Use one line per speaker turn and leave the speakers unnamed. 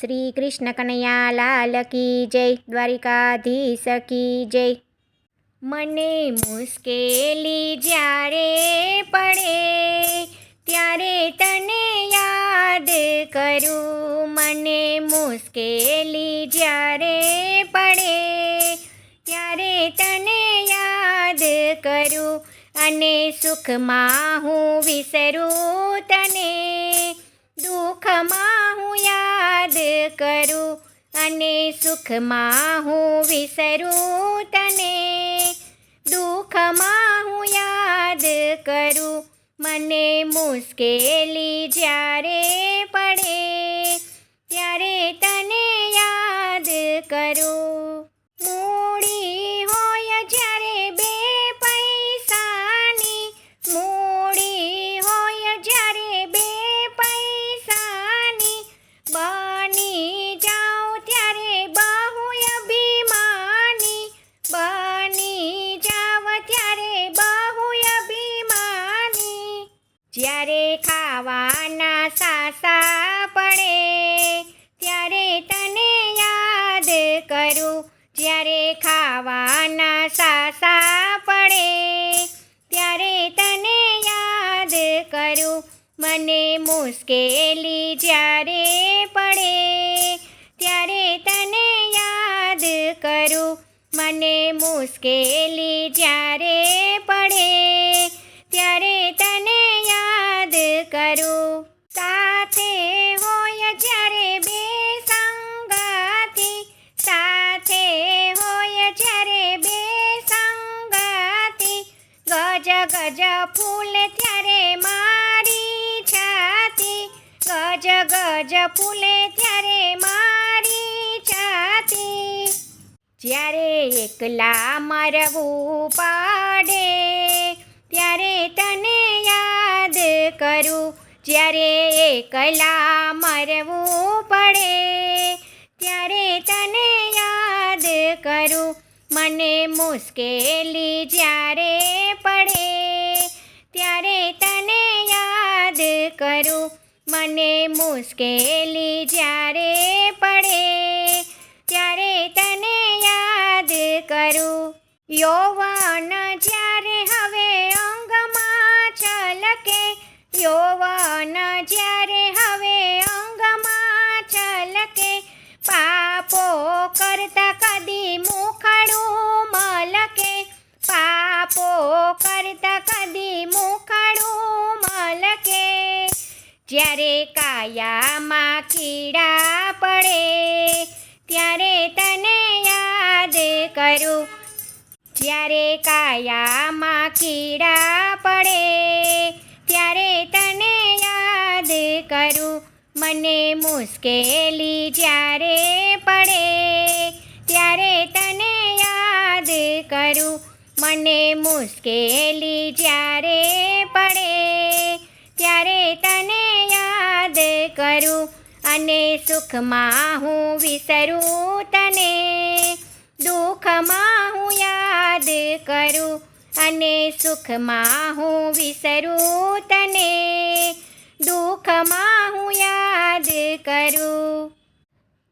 શ્રી કૃષ્ણ કનૈયા લાલ કી જય, દ્વારિકાધીશ કી જય. મને મુશ્કેલી જ્યારે પડે, ત્યારે તને યાદ કરું. મને મુશ્કેલી જ્યારે પડે, ત્યારે તને યાદ કરું. અને સુખમાં હું વિસરું તને, દુઃખમાં સુખમાં હું વિસરું તને દુઃખમાં હું યાદ કરું. મને મુશ્કેલી જ્યારે જ્યારે ખાવાના સાસા પડે, ત્યારે તને યાદ કરું. જ્યારે ખાવાના સાસા પડે, ત્યારે તને યાદ કરું. મને મુશ્કેલી જ્યારે પડે, ત્યારે તને યાદ કરું. મને મુશ્કેલી જ્યારે પડે કરું? સાથે હોય જ્યારે બે સંગાથી, સાથે હોય જ્યારે બે સંગાથી, ગજ ગજ ફૂલ ત્યારે મારી છાતી, ગજ ગજ ફૂલે ત્યારે મારી છાતી. જ્યારે એકલા મરવું પાડે, ત્યારે તને યાદ કરું. જ્યારે એકલા મરવું પડે, ત્યારે તને યાદ કરું. મને મુશ્કેલી જ્યારે પડે, ત્યારે તને યાદ કરું. મને મુશ્કેલી જ્યારે પડે, ત્યારે તને યાદ કરું. યૌવન જ્યારે હવે અંગમાં છલકે, યૌવન છલકે પાપો કરતા કદી મુખડું મલકે. પાપો કરતા કદી મુખડું મલકે. જ્યારે કાયામાં કીડા પડે, ત્યારે તને યાદ કરું. જ્યારે કાયામાં કીડા પડે મુશ્કેલી જ્યારે પડે, ત્યારે તને યાદ કરું. મને મુશ્કેલી જ્યારે પડે, ત્યારે તને યાદ કરું. અને સુખમાં હું વિસરું તને, દુઃખમાં હું યાદ કરું. અને સુખમાં હું વિસરું તને, દુઃખમાં